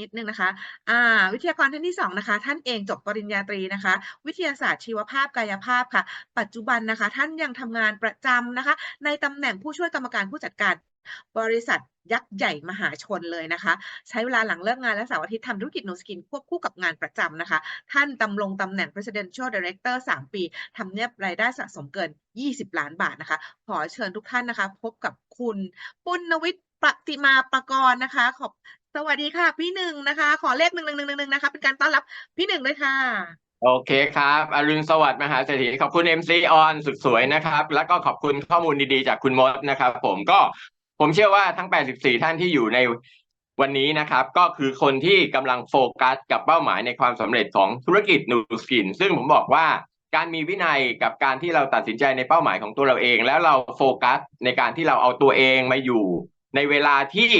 นิดนึงนะคะอ่าวิทยากรท่านที่สองนะคะท่านเองจบปริญญาตรีนะคะ วิทยาศาสตร์ชีวภาพกายภาพค่ะ ปัจจุบันนะคะ ท่านยังทำงานประจำนะคะ ในตำแหน่งผู้ช่วยกรรมการผู้จัดการบริษัทยักษ์ใหญ่มหาชนเลยนะคะ ใช้เวลาหลังเลิกงานและเสาร์อาทิตย์ทำธุรกิจนูสกินควบคู่กับงานประจำนะคะ ท่านดำรงตำแหน่ง Presidential Director 3 ปีทำเนียบรายได้สะสมเกิน 20 ล้านบาทนะคะ ขอเชิญทุกท่านนะคะ พบกับคุณปุณณวิทย์ปฏิมาประกรณ์นะคะ ขอบ สวัสดีค่ะ พี่หนึ่งนะคะ ขอเลขหนึ่งหนึ่งหนึ่งหนึ่งนะคะ เป็นการต้อนรับพี่หนึ่งด้วยค่ะ โอเคครับอรุณสวัสดิ์มหาเศรษฐีขอบคุณ MC ออนสุดสวยนะครับ แล้วก็ขอบคุณข้อมูลดีๆ จากคุณมดนะครับ ผมก็ผมเชื่อว่าทั้ง 84 ท่านที่อยู่ในวันนี้นะครับ ก็คือคนที่กำลังโฟกัสกับเป้าหมายในความสำเร็จของธุรกิจนูสกิน ซึ่งผมบอกว่าการมีวินัยกับการที่เราตัดสินใจในเป้าหมายของตัวเราเอง แล้วเราโฟกัสในการที่เราเอาตัวเองมาอยู่ ในเวลาที่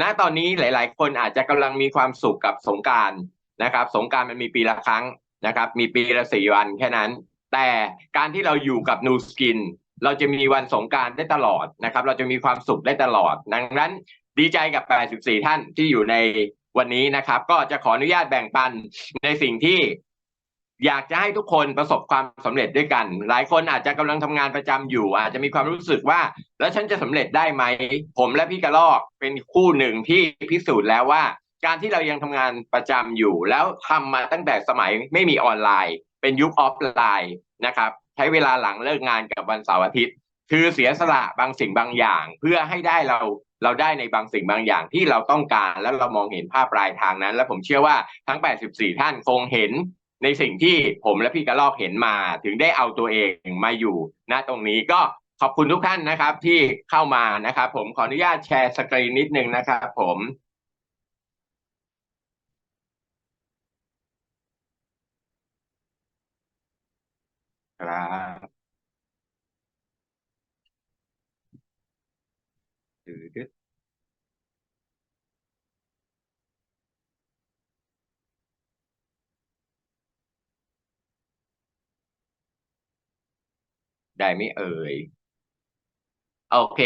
ณตอนนี้หลาย ๆ คนอาจจะกำลังมีความสุขกับสงการนะครับ สงการมันมีปีละครั้งนะครับ มีปีละสี่วันแค่นั้น แต่การที่เราอยู่กับนูสกินเราจะมีวันสงการได้ตลอดนะครับ เราจะมีความสุขได้ตลอด ดังนั้นดีใจกับ 84 ท่านที่อยู่ในวันนี้นะครับ ก็จะขออนุญาตแบ่งปันในสิ่งที่ อยากจะให้ทุกคนประสบความสำเร็จด้วยกัน หลายคนอาจจะกำลังทำงานประจำอยู่ อาจจะมีความรู้สึกว่า แล้วฉันจะสำเร็จได้ไหม ผมและพี่กระลอกเป็นคู่หนึ่งที่พิสูจน์แล้วว่า การที่เรายังทำงานประจำอยู่ แล้วทำมาตั้งแต่สมัยไม่มีออนไลน์ เป็นยุคออฟไลน์นะครับ ใช้เวลาหลังเลิกงานกับวันเสาร์อาทิตย์ คือเสียสละบางสิ่งบางอย่าง เพื่อให้ได้เราเราได้ในบางสิ่งบางอย่างที่เราต้องการ แล้วเรามองเห็นภาพปลายทางนั้น และผมเชื่อว่าทั้ง 84 ท่านคงเห็น ในสิ่งที่ผมและพี่กระลอกเห็นมา ถึงได้เอาตัวเองมาอยู่ณตรงนี้ก็ขอบคุณทุกท่านนะครับ ที่เข้ามานะครับ ผมขออนุญาตแชร์สกรีนนิดนึงนะครับผมครับดืด ได้ไหมเอ่ย โอเค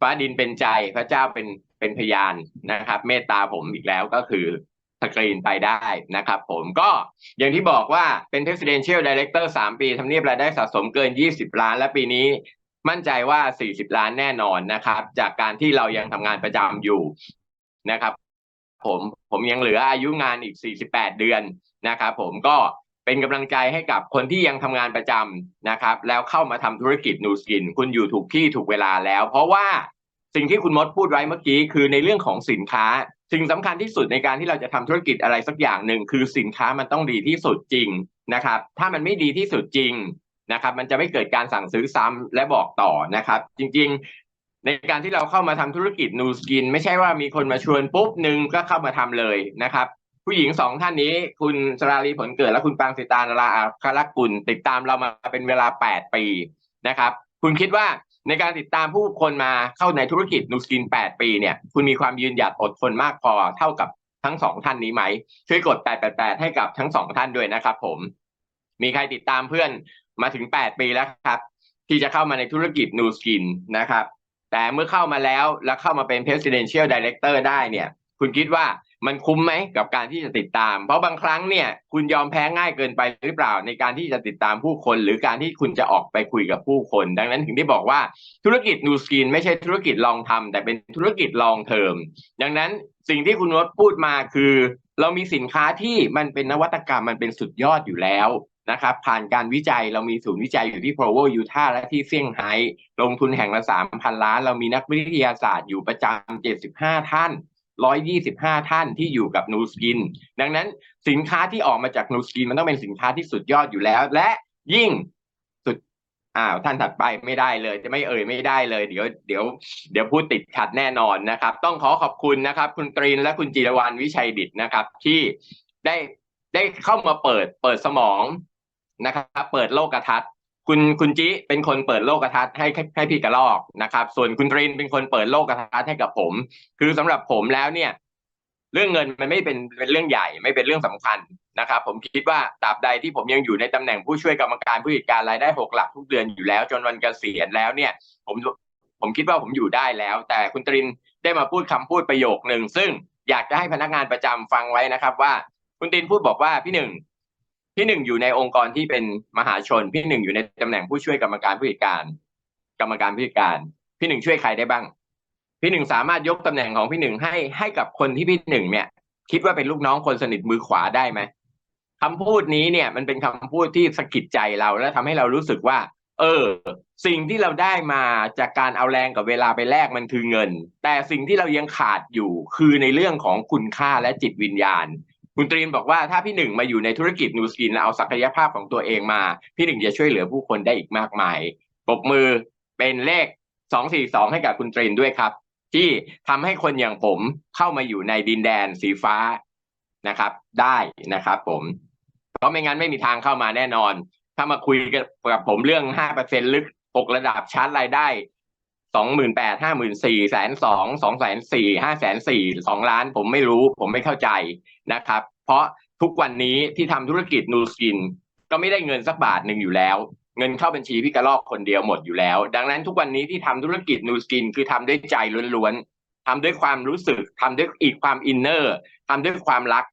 ฟ้าดินเป็นใจพระเจ้าเป็นเป็นพยานนะครับ เมตตาผมอีกแล้วก็คือสกรีนไปได้นะครับผมก็อย่างที่บอกว่าเป็น Presidential Director 3 ปีทำเนียบรายได้สะสมเกิน 20 ล้าน และปีนี้มั่นใจว่า 40 ล้านแน่นอนนะครับ จากการที่เรายังทำงานประจำอยู่นะครับ ผมผมยังเหลืออายุงานอีก 48 เดือนนะครับผมก็ เป็นกำลังใจให้กับคนที่ยังทำงานประจำนะครับ แล้วเข้ามาทำธุรกิจนูสกิน คุณอยู่ถูกที่ถูกเวลาแล้ว เพราะว่าสิ่งที่คุณมดพูดไว้เมื่อกี้คือในเรื่องของสินค้า สิ่งสำคัญที่สุดในการที่เราจะทำธุรกิจอะไรสักอย่างหนึ่งคือสินค้ามันต้องดีที่สุดจริงนะครับ ถ้ามันไม่ดีที่สุดจริงนะครับ มันจะไม่เกิดการสั่งซื้อซ้ำและบอกต่อนะครับ จริงๆในการที่เราเข้ามาทำธุรกิจนูสกิน ไม่ใช่ว่ามีคนมาชวนปุ๊บหนึ่งก็เข้ามาทำเลยนะครับ ผู้หญิงสองท่านนี้ คุณสราลีผลเกิดและคุณปางสิตานราอาคารกุลติดตามเรามาเป็นเวลา 8 ปีนะครับ คุณคิดว่าในการติดตามผู้คนมาเข้าในธุรกิจนูสกิน 8 ปีเนี่ย คุณมีความยืนหยัดอดทนมากพอเท่ากับทั้งสองท่านนี้ไหมช่วยกด 888 ให้กับทั้งสองท่านด้วยนะครับ ผม มีใครติดตามเพื่อนมาถึง 8 ปีแล้วครับ ที่จะเข้ามาในธุรกิจนูสกินนะครับ แต่เมื่อเข้ามาแล้วแล้วเข้ามาเป็น Presidential Director ได้เนี่ย คุณคิดว่า มันคุ้มไหมกับการที่จะติดตาม เพราะบางครั้งเนี่ย คุณยอมแพ้ง่ายเกินไปหรือเปล่าในการที่จะติดตามผู้คน หรือการที่คุณจะออกไปคุยกับผู้คน ดังนั้นถึงได้บอกว่าธุรกิจนูสกินไม่ใช่ธุรกิจลองทำแต่เป็นธุรกิจลองเทอมดังนั้นสิ่งที่คุณวดพูดมาคือ เรามีสินค้าที่มันเป็นนวัตกรรมมันเป็นสุดยอดอยู่แล้วนะครับผ่านการวิจัยเรามีศูนย์วิจัยอยู่ที่ Provo Utah และที่เซี่ยงไฮ้ลงทุนแห่งละ3,000ล้าน เรามีนักวิทยาศาสตร์อยู่ประจำ75ท่าน 125 ท่านที่อยู่กับนูสกิน ดังนั้นสินค้าที่ออกมาจากนูสกินมันต้องเป็นสินค้าที่สุดยอดอยู่แล้ว และยิ่งสุดอ้าวท่านถัดไปไม่ได้เลย จะไม่เอ่ยไม่ได้เลย เดี๋ยวเดี๋ยวเดี๋ยวพูดติดขัดแน่นอนนะครับ ต้องขอขอบคุณนะครับ คุณตรีนและคุณจิรวรรณวิชัยดิตนะครับ ที่ได้ได้เข้ามาเปิดเปิดสมองนะครับ เปิดโลกทัศน์ คุณคุณจิเป็นคนเปิดโลกทัศน์ให้ให้พี่กระลอกนะครับ ส่วนคุณตรินเป็นคนเปิดโลกทัศน์ให้กับผม คือสำหรับผมแล้วเนี่ย เรื่องเงินมันไม่เป็นเป็นเรื่องใหญ่ ไม่เป็นเรื่องสำคัญนะครับ ผมคิดว่าตราบใดที่ผมยังอยู่ในตำแหน่งผู้ช่วยกรรมการผู้จัดการรายได้หกหลักทุกเดือนอยู่แล้ว จนวันเกษียณแล้วเนี่ย ผมผมคิดว่าผมอยู่ได้แล้ว แต่คุณตรินได้มาพูดคำพูดประโยคหนึ่งซึ่งอยากจะให้พนักงานประจำฟังไว้นะครับ ว่าคุณตรินพูดบอกว่าพี่หนึ่ง พี่หนึ่งอยู่ในองค์กรที่เป็นมหาชน พี่หนึ่งอยู่ในตำแหน่งผู้ช่วยกรรมการผู้จัดการ กรรมการผู้จัดการ พี่หนึ่งช่วยใครได้บ้าง พี่หนึ่งสามารถยกตำแหน่งของพี่หนึ่งให้ให้กับคนที่พี่หนึ่งเนี่ย คิดว่าเป็นลูกน้องคนสนิทมือขวาได้ไหมคำพูดนี้เนี่ยมันเป็นคำพูดที่สะกิดใจเราแล้วทำให้เรารู้สึกว่า เออ สิ่งที่เราได้มาจากการเอาแรงกับเวลาไปแลกมันคือเงิน แต่สิ่งที่เรายังขาดอยู่คือในเรื่องของคุณค่าและจิตวิญญาณ คุณตรีนบอกว่าถ้าพี่หนึ่งมาอยู่ในธุรกิจนูสกินแล้วเอาศักยภาพของตัวเองมา พี่หนึ่งจะช่วยเหลือผู้คนได้อีกมากมายปรบมือเป็นเลขสองสี่สองให้กับคุณตรีนด้วยครับ ที่ทำให้คนอย่างผมเข้ามาอยู่ในดินแดนสีฟ้านะครับ ได้นะครับ ผมเพราะไม่งั้นไม่มีทางเข้ามาแน่นอน ถ้ามาคุยกับผมเรื่องห้าเปอร์เซ็นลึกหกระดับชาร์จรายได้สองหมื่นแปดห้าหมื่นสี่แสนสองสองแสนสี่ห้าแสนสี่สองล้านผมไม่รู้ ผมไม่เข้าใจ นะครับ เพราะทุกวันนี้ที่ทำธุรกิจนูสกิน ก็ไม่ได้เงินสักบาทหนึ่งอยู่แล้ว เงินเข้าบัญชีพี่กระลอกคนเดียวหมดอยู่แล้ว ดังนั้นทุกวันนี้ที่ทำธุรกิจนูสกิน คือทำด้วยใจล้วนๆทำด้วยความรู้สึกทำด้วยอีกความอินเนอร์ทำด้วยความรัก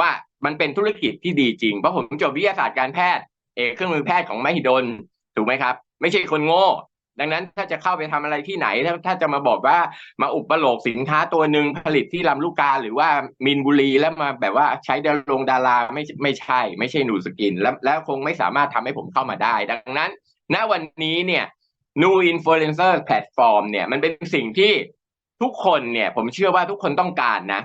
ว่ามันเป็นธุรกิจที่ดีจริงเพราะผมจบวิทยาศาสตร์การแพทย์ เอกเครื่องมือแพทย์ของมหิดลถูกไหมครับ ไม่ใช่คนโง่ ดังนั้นถ้าจะเข้าไปทำอะไรที่ไหนถ้าถ้าจะมาบอกว่ามาอุปโลกสินค้าตัวหนึ่งผลิตที่ลำลูกกาหรือว่ามินบุรีแล้วมาแบบว่าใช้ดารงดาราไม่ไม่ใช่ ไม่ใช่หนูสกิน แล้วแล้วคงไม่สามารถทำให้ผมเข้ามาได้ ดังนั้น ณวันนี้เนี่ยนูอินฟลูเอนเซอร์แพลตฟอร์มเนี่ยมันเป็นสิ่งที่ทุกคนเนี่ย ผมเชื่อว่าทุกคนต้องการนะ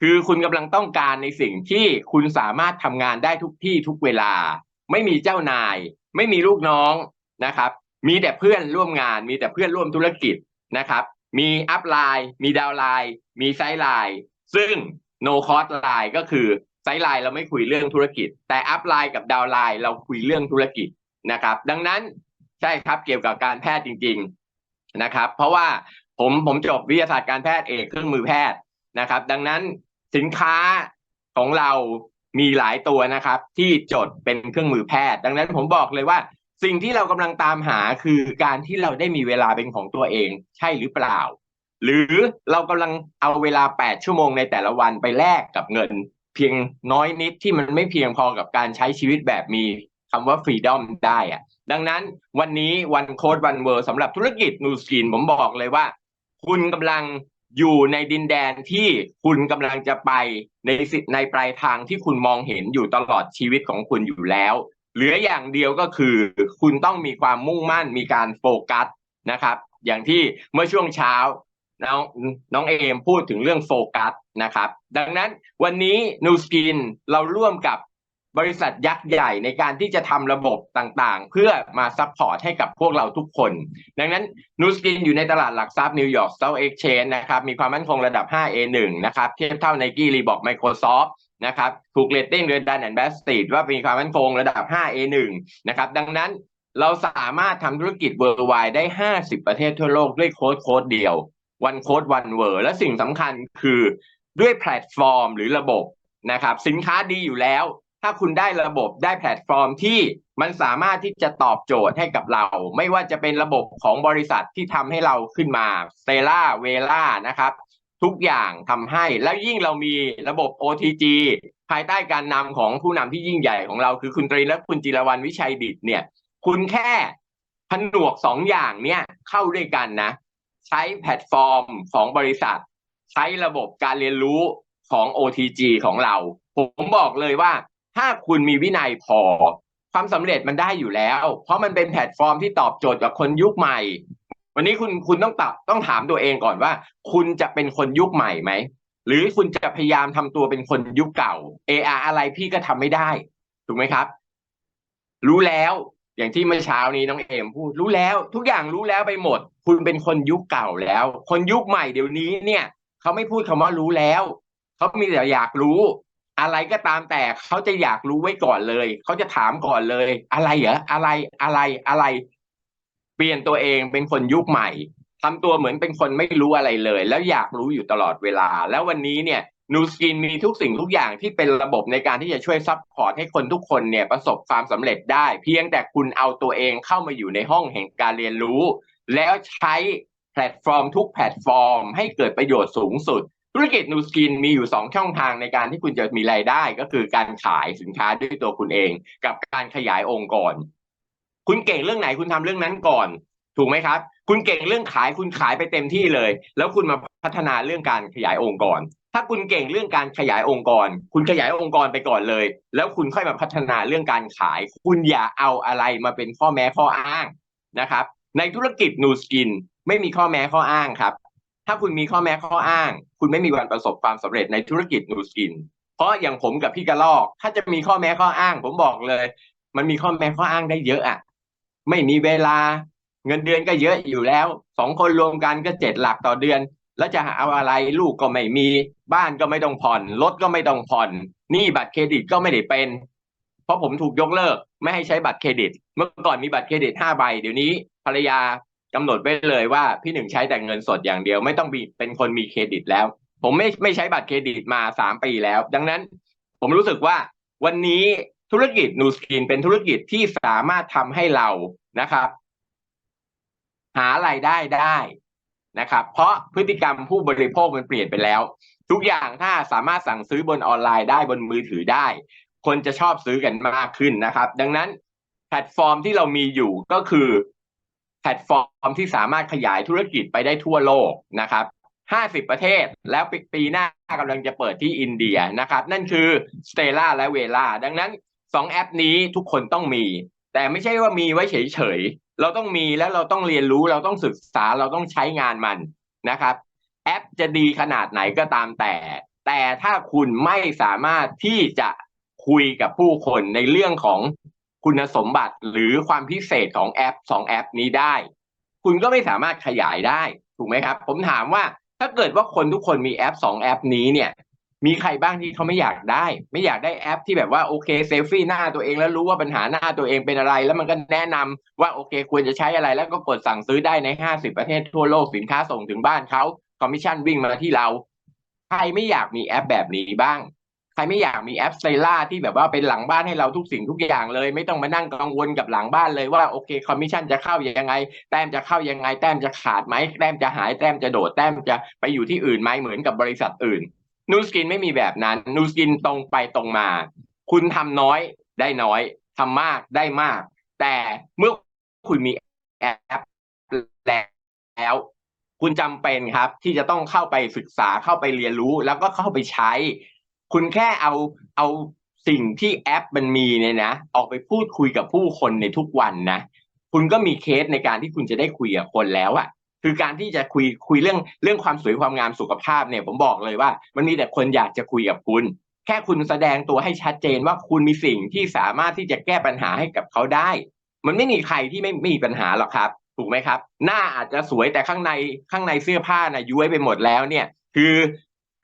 คือคุณกำลังต้องการในสิ่งที่คุณสามารถทำงานได้ทุกที่ทุกเวลา ไม่มีเจ้านาย ไม่มีลูกน้องนะครับ มีแต่เพื่อนร่วมงาน มีแต่เพื่อนร่วมธุรกิจนะครับ มีอัพไลน์มีดาวไลน์มีไซด์ไลน์ซึ่ง no cost ไลน์ก็คือไซด์ไลน์เราไม่คุยเรื่องธุรกิจ แต่อัพไลน์กับดาวไลน์เราคุยเรื่องธุรกิจนะครับ ดังนั้นใช่ครับเกี่ยวกับการแพทย์จริง ๆนะครับ เพราะว่าผมผมจบวิทยาศาสตร์การแพทย์เอกเครื่องมือแพทย์นะครับ ดังนั้นสินค้าของเรามีหลายตัวนะครับ ที่จดเป็นเครื่องมือแพทย์ ดังนั้นผมบอกเลยว่า สิ่งที่เรากำลังตามหาคือการที่เราได้มีเวลาเป็นของตัวเอง ใช่หรือเปล่า หรือเรากำลังเอาเวลา 8 ชั่วโมงในแต่ละวันไปแลกกับเงิน เพียงน้อยนิดที่มันไม่เพียงพอกับการใช้ชีวิตแบบมีคำว่าฟรีดอมได้อะดังนั้นวันนี้วันโค้ดวันเวอร์สำหรับธุรกิจนูสกินผมบอกเลยว่า คุณกำลังอยู่ในดินแดนที่คุณกำลังจะไปในสิในปลายทางที่คุณมองเห็นอยู่ตลอดชีวิตของคุณอยู่แล้ว เหลืออย่างเดียวก็คือ คุณต้องมีความมุ่งมั่นมีการโฟกัสนะครับ อย่างที่เมื่อช่วงเช้าน้องน้องเอมพูดถึงเรื่องโฟกัสนะครับ ดังนั้นวันนี้นูสกินเราร่วมกับบริษัทยักษ์ใหญ่ในการที่จะทำระบบต่างๆ เพื่อมาซัพพอร์ตให้กับพวกเราทุกคน ดังนั้นนูสกินอยู่ในตลาดหลักทรัพย์นิวยอร์กสต็อกเอ็กชแนนนะครับ มีความมั่นคงระดับ 5A1 นะครับ เทียบเท่า n นกี้รีบอก Microsoft นะครับถูกเรตติ้งโดยดันแอนด์แบสตีดว่ามีความมั่นคงระดับ 5A1 นะครับดังนั้นเราสามารถทำธุรกิจ worldwide ได้ 50 ประเทศทั่วโลกด้วยโค้ดโค้ดเดียววันโค้ดวันเวอร์และสิ่งสำคัญคือด้วยแพลตฟอร์มหรือระบบนะครับสินค้าดีอยู่แล้ว ถ้าคุณได้ระบบได้แพลตฟอร์มที่มันสามารถที่จะตอบโจทย์ให้กับเรา ไม่ว่าจะเป็นระบบของบริษัทที่ทำให้เราขึ้นมาสเตล่าเวล่านะครับ ทุกอย่างทำให้ แล้วยิ่งเรามีระบบ OTG ภายใต้การนำของผู้นำที่ยิ่งใหญ่ของเรา คือคุณตรีและคุณจิรวรรณวิชัยดิตเนี่ย คุณแค่ผนวกสองอย่างเนี่ยเข้าด้วยกันนะ ใช้แพลตฟอร์มของบริษัท ใช้ระบบการเรียนรู้ของ OTG ของเรา ผมบอกเลยว่า ถ้าคุณมีวินัยพอ ความสำเร็จมันได้อยู่แล้ว เพราะมันเป็นแพลตฟอร์มที่ตอบโจทย์กับคนยุคใหม่ วันนี้คุณคุณต้องตับต้องถามตัวเองก่อนว่า คุณจะเป็นคนยุคใหม่ไหมหรือคุณจะพยายามทำตัวเป็นคนยุคเก่า AR อะไรพี่ก็ทำไม่ได้ ถูกไหมครับ รู้แล้วอย่างที่เมื่อเช้านี้น้องเอมพูดรู้แล้ว ทุกอย่างรู้แล้วไปหมด คุณเป็นคนยุคเก่าแล้ว คนยุคใหม่เดี๋ยวนี้เนี่ยเขาไม่พูดคำว่ารู้แล้วเขามีแต่อยากรู้ อะไรก็ตามแต่เขาจะอยากรู้ไว้ก่อนเลยเขาจะถามก่อนเลย อะไรเหรออะไรอะไรอะไร เปลี่ยนตัวเองเป็นคนยุคใหม่ทำตัวเหมือนเป็นคนไม่รู้อะไรเลย แล้วอยากรู้อยู่ตลอดเวลา แล้ววันนี้เนี่ยนูสกินมีทุกสิ่งทุกอย่างที่เป็นระบบในการที่จะช่วยซัพพอร์ตให้คนทุกคนเนี่ยประสบความสำเร็จได้ เพียงแต่คุณเอาตัวเองเข้ามาอยู่ในห้องแห่งการเรียนรู้ แล้วใช้แพลตฟอร์ม ทุกแพลตฟอร์ม ให้เกิดประโยชน์สูงสุด ธุรกิจนูสกินมีอยู่สองช่องทางในการที่คุณจะมีรายได้ ก็คือการขายสินค้าด้วยตัวคุณเอง กับการขยายองค์กร คุณเก่งเรื่องไหนคุณทำเรื่องนั้นก่อน ถูกไหมครับ คุณเก่งเรื่องขายคุณขายไปเต็มที่เลย แล้วคุณมาพัฒนาเรื่องการขยายองค์กร ถ้าคุณเก่งเรื่องการขยายองค์กร คุณขยายองค์กรไปก่อนเลย แล้วคุณค่อยมาพัฒนาเรื่องการขาย คุณอย่าเอาอะไรมาเป็นข้อแม้ข้ออ้างนะครับ ในธุรกิจนูสกินไม่มีข้อแม้ข้ออ้างครับ ถ้าคุณมีข้อแม้ข้ออ้าง คุณไม่มีวันประสบความสำเร็จในธุรกิจนูสกินเพราะอย่างผมกับพี่กระลอก ถ้าจะมีข้อแม้ข้ออ้าง ผมบอกเลย มันมีข้อแม้ข้ออ้างได้เยอะอะ ไม่มีเวลา เงินเดือนก็เยอะอยู่แล้วสองคนรวมกันก็เจ็ดหลักต่อเดือน แล้วจะเอาอะไรลูกก็ไม่มี บ้านก็ไม่ต้องผ่อนรถก็ไม่ต้องผ่อนหนี้บัตรเครดิตก็ไม่ได้เป็น เพราะผมถูกยกเลิก ไม่ให้ใช้บัตรเครดิต เมื่อก่อนมีบัตรเครดิตห้าใบเดี๋ยวนี้ภรรยากำหนดไว้เลยว่าพี่หนึ่งใช้แต่เงินสดอย่างเดียว ไม่ต้องเป็นคนมีเครดิตแล้ว ผมไม่ไม่ใช้บัตรเครดิตมาสามปีแล้ว ดังนั้น ผมรู้สึกว่าวันนี้ ธุรกิจนูสกินเป็นธุรกิจที่สามารถทำให้เรานะครับ หารายได้ได้นะครับ เพราะพฤติกรรมผู้บริโภคมันเปลี่ยนไปแล้ว ทุกอย่างถ้าสามารถสั่งซื้อบนออนไลน์ได้บนมือถือได้ คนจะชอบซื้อกันมากขึ้นนะครับ ดังนั้นแพลตฟอร์มที่เรามีอยู่ก็คือแพลตฟอร์มที่สามารถขยายธุรกิจไปได้ทั่วโลกนะครับ50ประเทศแล้วปีปีหน้ากำลังจะเปิดที่อินเดียนะครับ นั่นคือ Stella และ Vela ดังนั้น สองแอปนี้ทุกคนต้องมี แต่ไม่ใช่ว่ามีไว้เฉยๆ เราต้องมีแล้วเราต้องเรียนรู้เราต้องศึกษาเราต้องใช้งานมันนะครับ แอปจะดีขนาดไหนก็ตามแต่ แต่ถ้าคุณไม่สามารถที่จะคุยกับผู้คนในเรื่องของคุณสมบัติหรือความพิเศษของแอปสองแอปนี้ได้ คุณก็ไม่สามารถขยายได้ ถูกไหมครับ ผมถามว่าถ้าเกิดว่าคนทุกคนมีแอปสองแอปนี้เนี่ย มีใครบ้างที่เขาไม่อยากได้ ไม่อยากได้แอปที่แบบว่าโอเคเซลฟี่หน้าตัวเองแล้วรู้ว่าปัญหาหน้าตัวเองเป็นอะไร แล้วมันก็แนะนำว่าโอเค ควรจะใช้อะไร แล้วก็กดสั่งซื้อได้ใน50ประเทศทั่วโลกสินค้าส่งถึงบ้านเขาคอมมิชชั่นวิ่งมาที่เรา ใครไม่อยากมีแอปแบบนี้บ้างใครไม่อยากมีแอปไซล่าที่แบบว่าเป็นหลังบ้านให้เราทุกสิ่งทุกอย่างเลย ไม่ต้องมานั่งกังวลกับหลังบ้านเลยว่าโอเคคอมมิชชั่นจะเข้ายังไง แต้มจะเข้ายังไง แต้มจะขาดไหมแต้มจะหายแต้มจะโดดแต้มจะไปอยู่ที่อื่นไหมเหมือนกับบริษัทอื่น นูสกินไม่มีแบบนั้น นูสกินตรงไปตรงมา คุณทำน้อยได้น้อยทำมากได้มาก แต่เมื่อคุณมีแอปแล้ว คุณจำเป็นครับ ที่จะต้องเข้าไปศึกษาเข้าไปเรียนรู้ แล้วก็เข้าไปใช้ คุณแค่เอาเอาสิ่งที่แอปมันมีเนี่ยนะ ออกไปพูดคุยกับผู้คนในทุกวันนะ คุณก็มีเคสในการที่คุณจะได้คุยกับคนแล้วอะ คือการที่จะคุยคุยเรื่องเรื่องความสวยความงามสุขภาพเนี่ยผมบอกเลยว่า มันมีแต่คนอยากจะคุยกับคุณ แค่คุณแสดงตัวให้ชัดเจนว่าคุณมีสิ่งที่สามารถที่จะแก้ปัญหาให้กับเขาได้ มันไม่มีใครที่ไม่ไม่มีปัญหาหรอกครับ ถูกไหมครับ หน้าอาจจะสวยแต่ข้างในข้างในเสื้อผ้านะย้วยไปหมดแล้วเนี่ย คือ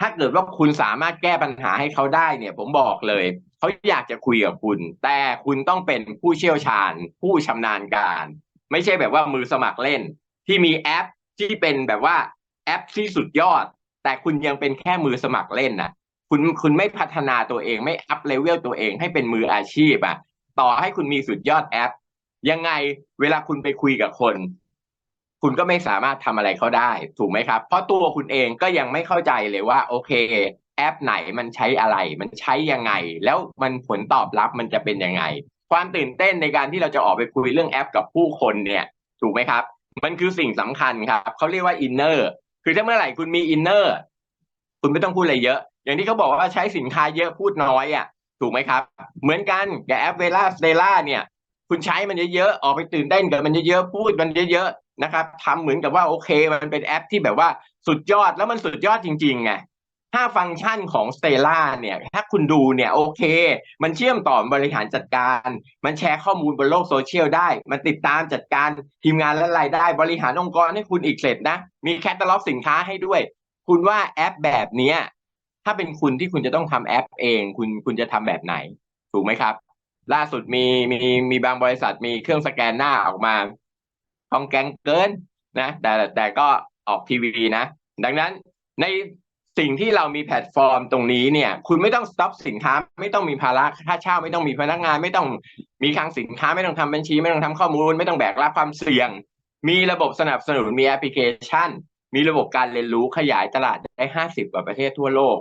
ถ้าเกิดว่าคุณสามารถแก้ปัญหาให้เขาได้เนี่ย ผมบอกเลยเขาอยากจะคุยกับคุณ แต่คุณต้องเป็นผู้เชี่ยวชาญ ผู้ชำนาญการ ไม่ใช่แบบว่ามือสมัครเล่น ที่มีแอปที่เป็นแบบว่าแอปที่สุดยอด แต่คุณยังเป็นแค่มือสมัครเล่นนะคุณคุณไม่พัฒนาตัวเองไม่อัพเลเวลตัวเองให้เป็นมืออาชีพอะ ต่อให้คุณมีสุดยอดแอป ยังไงเวลาคุณไปคุยกับคน คุณก็ไม่สามารถทำอะไรเขาได้ ถูกไหมครับ เพราะตัวคุณเองก็ยังไม่เข้าใจเลยว่า โอเค แอปไหนมันใช้อะไร มันใช้ยังไง แล้วมันผลตอบรับมันจะเป็นยังไง ความตื่นเต้นในการที่เราจะออกไปคุยเรื่องแอปกับผู้คนเนี่ย ถูกไหมครับ มันคือสิ่งสำคัญครับเขาเรียกว่าอินเนอร์คือถ้าเมื่อไหร่คุณมีอินเนอร์คุณไม่ต้องพูดอะไรเยอะ อย่างที่เขาบอกว่าใช้สินค้าเยอะพูดน้อยอะ ถูกไหมครับ เหมือนกันกับแอปเวล่าสเตล่าเนี่ย คุณใช้มันเยอะๆออกไปตื่นเต้นกับมันเยอะๆพูดมันเยอะๆนะครับทำเหมือนกับว่าโอเค มันเป็นแอปที่แบบว่าสุดยอดแล้วมันสุดยอดจริงๆไง ถ้าฟังก์ชันของ Stella เนี่ย ถ้าคุณดูเนี่ยโอเค มันเชื่อมต่อบริหารจัดการ มันแชร์ข้อมูลบนโลกโซเชียลได้ มันติดตามจัดการทีมงานและรายได้ บริหารองค์กรให้คุณอีกเสร็จนะ มีแคตตาล็อกสินค้าให้ด้วย คุณว่าแอปแบบเนี้ยถ้าเป็นคุณที่คุณจะต้องทำแอปเอง คุณคุณจะทำแบบไหน ถูกไหมครับ ล่าสุดมีมีมีบางบริษัทมีเครื่องสแกนหน้าออกมาทองแกงเกินนะ แต่แต่ก็ออกทีวีนะ ดังนั้นใน สิ่งที่เรามีแพลตฟอร์มตรงนี้เนี่ย คุณไม่ต้องสต็อปสินค้า ไม่ต้องมีภาระค่าเช่าไม่ต้องมีพนักงาน ไม่ต้องมีคลังสินค้า ไม่ต้องทำบัญชี ไม่ต้องทำข้อมูล ไม่ต้องแบกรับความเสี่ยง มีระบบสนับสนุนมีแอปพลิเคชัน มีระบบการเรียนรู้ขยายตลาดได้ห้าสิบกว่าประเทศทั่วโลก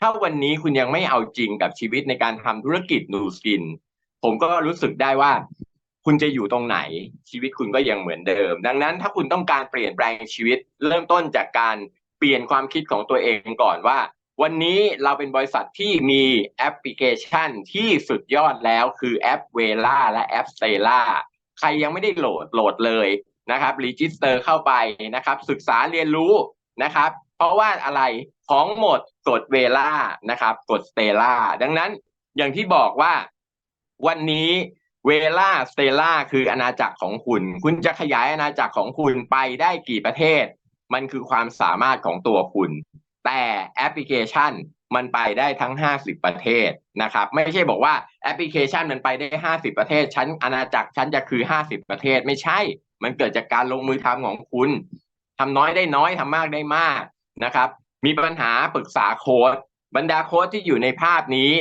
ถ้าวันนี้คุณยังไม่เอาจริงกับชีวิตในการทำธุรกิจนูสกิน ผมก็รู้สึกได้ว่า คุณจะอยู่ตรงไหน ชีวิตคุณก็ยังเหมือนเดิม ดังนั้นถ้าคุณต้องการเปลี่ยนแปลงชีวิต เริ่มต้นจากการ ปลี่ยนความคิดของตัวเองก่อนว่า วันนี้เราเป็นบริษัทที่มีแอปพลิเคชันที่สุดยอดแล้วคือแอปเวล่าและแอปสเตล่าใครยังไม่ได้โหลดโหลดเลยนะครับรีจิสเตอร์เข้าไปนะครับ ศึกษาเรียนรู้นะครับ เพราะว่าอะไรของหมดกดเวล่านะครับ กดสเตล่าดังนั้นอย่างที่บอกว่าวันนี้เวล่าสเตล่าคืออาณาจักรของคุณ คุณจะขยายอาณาจักรของคุณไปได้กี่ประเทศ มันคือความสามารถของตัวคุณ แต่แอปพลิเคชันมันไปได้ทั้ง 50 ประเทศนะครับ ไม่ใช่บอกว่าแอปพลิเคชันมันไปได้ 50 ประเทศฉันอาณาจักรฉันจะคือ 50 ประเทศไม่ใช่ มันเกิดจากการลงมือทำของคุณทำน้อยได้น้อยทำมากได้มากนะครับ มีปัญหาปรึกษาโค้ดบรรดาโค้ดที่อยู่ในภาพนี้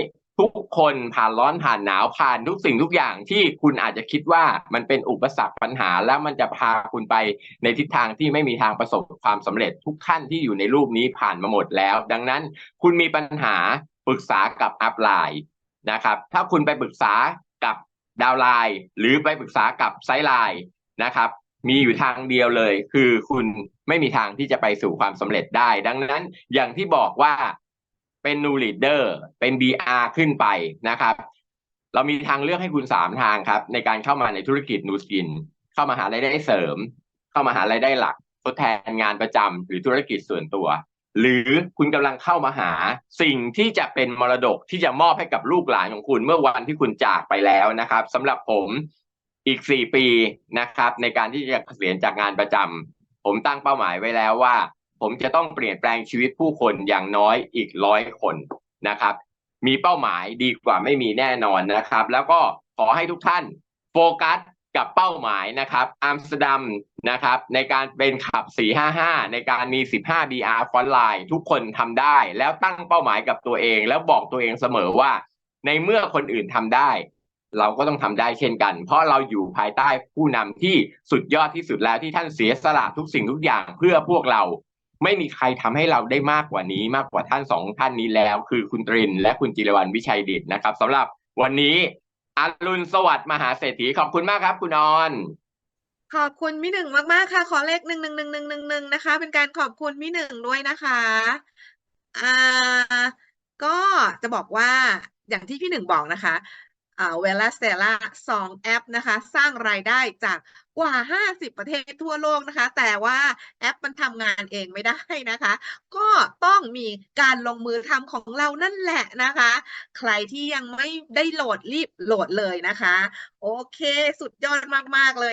ทุกคนผ่านร้อนผ่านหนาวผ่านทุกสิ่งทุกอย่างที่คุณอาจจะคิดว่ามันเป็นอุปสรรคปัญหา แล้วมันจะพาคุณไปในทิศทางที่ไม่มีทางประสบความสำเร็จทุกท่านที่อยู่ในรูปนี้ผ่านมาหมดแล้ว ดังนั้นคุณมีปัญหาปรึกษากับอัพไลน์นะครับ ถ้าคุณไปปรึกษากับดาวไลน์หรือไปปรึกษากับไซไลน์นะครับ มีอยู่ทางเดียวเลย คือคุณไม่มีทางที่จะไปสู่ความสำเร็จได้ ดังนั้นอย่างที่บอกว่า เป็น new leader เป็น BR ขึ้นไปนะครับ เรามีทางเลือกให้คุณสามทางครับ ในการเข้ามาในธุรกิจนูสกินเข้ามาหารายได้เสริม เข้ามาหารายได้หลัก ทดแทนงานประจำหรือธุรกิจส่วนตัว หรือคุณกำลังเข้ามาหาสิ่งที่จะเป็นมรดกที่จะมอบให้กับลูกหลานของคุณ เมื่อวันที่คุณจากไปแล้วนะครับสำหรับผมอีกสี่ปีนะครับ ในการที่จะเกษียณจากงานประจำผมตั้งเป้าหมายไว้แล้วว่า ผมจะต้องเปลี่ยนแปลงชีวิตผู้คนอย่างน้อยอีกร้อยคนนะครับ มีเป้าหมายดีกว่าไม่มีแน่นอนนะครับ แล้วก็ขอให้ทุกท่านโฟกัสกับเป้าหมายนะครับอัมสเตอร์ดัมนะครับ ในการเป็นขับ 455 ในการมี 15 BR ฟอนไลน์ทุกคนทำได้ แล้วตั้งเป้าหมายกับตัวเอง แล้วบอกตัวเองเสมอว่า ในเมื่อคนอื่นทำได้ เราก็ต้องทำได้เช่นกัน เพราะเราอยู่ภายใต้ผู้นำที่สุดยอดที่สุดแล้วที่ท่านเสียสละทุกสิ่งทุกอย่างเพื่อพวกเรา ไม่มีใครทำให้เราได้มากกว่านี้มากกว่าท่านสองท่านนี้แล้ว คือคุณตริน และคุณจิรวรรณวิชัยดิตนะครับสำหรับวันนี้อรุณสวัสดิ์มหาเศรษฐีขอบคุณมากครับ คุณออนขอบคุณพี่หนึ่งมากๆค่ะ ขอเลขหนึ่งหนึ่งหนึ่งหนึ่งหนึ่งหนึ่งนะคะ เป็นการขอบคุณพี่หนึ่งด้วยนะคะอ่าก็จะบอกว่าอย่างที่พี่หนึ่งบอกนะคะ เวลาสเตล่าสองแอปนะคะ สร้างรายได้จากกว่า 50 ประเทศทั่วโลกนะคะ แต่ว่าแอปมันทำงานเองไม่ได้นะคะ ก็ต้องมีการลงมือทำของเรานั่นแหละนะคะ ใครที่ยังไม่ได้โหลดรีบโหลดเลยนะคะ โอเค สุดยอดมาก ๆ เลย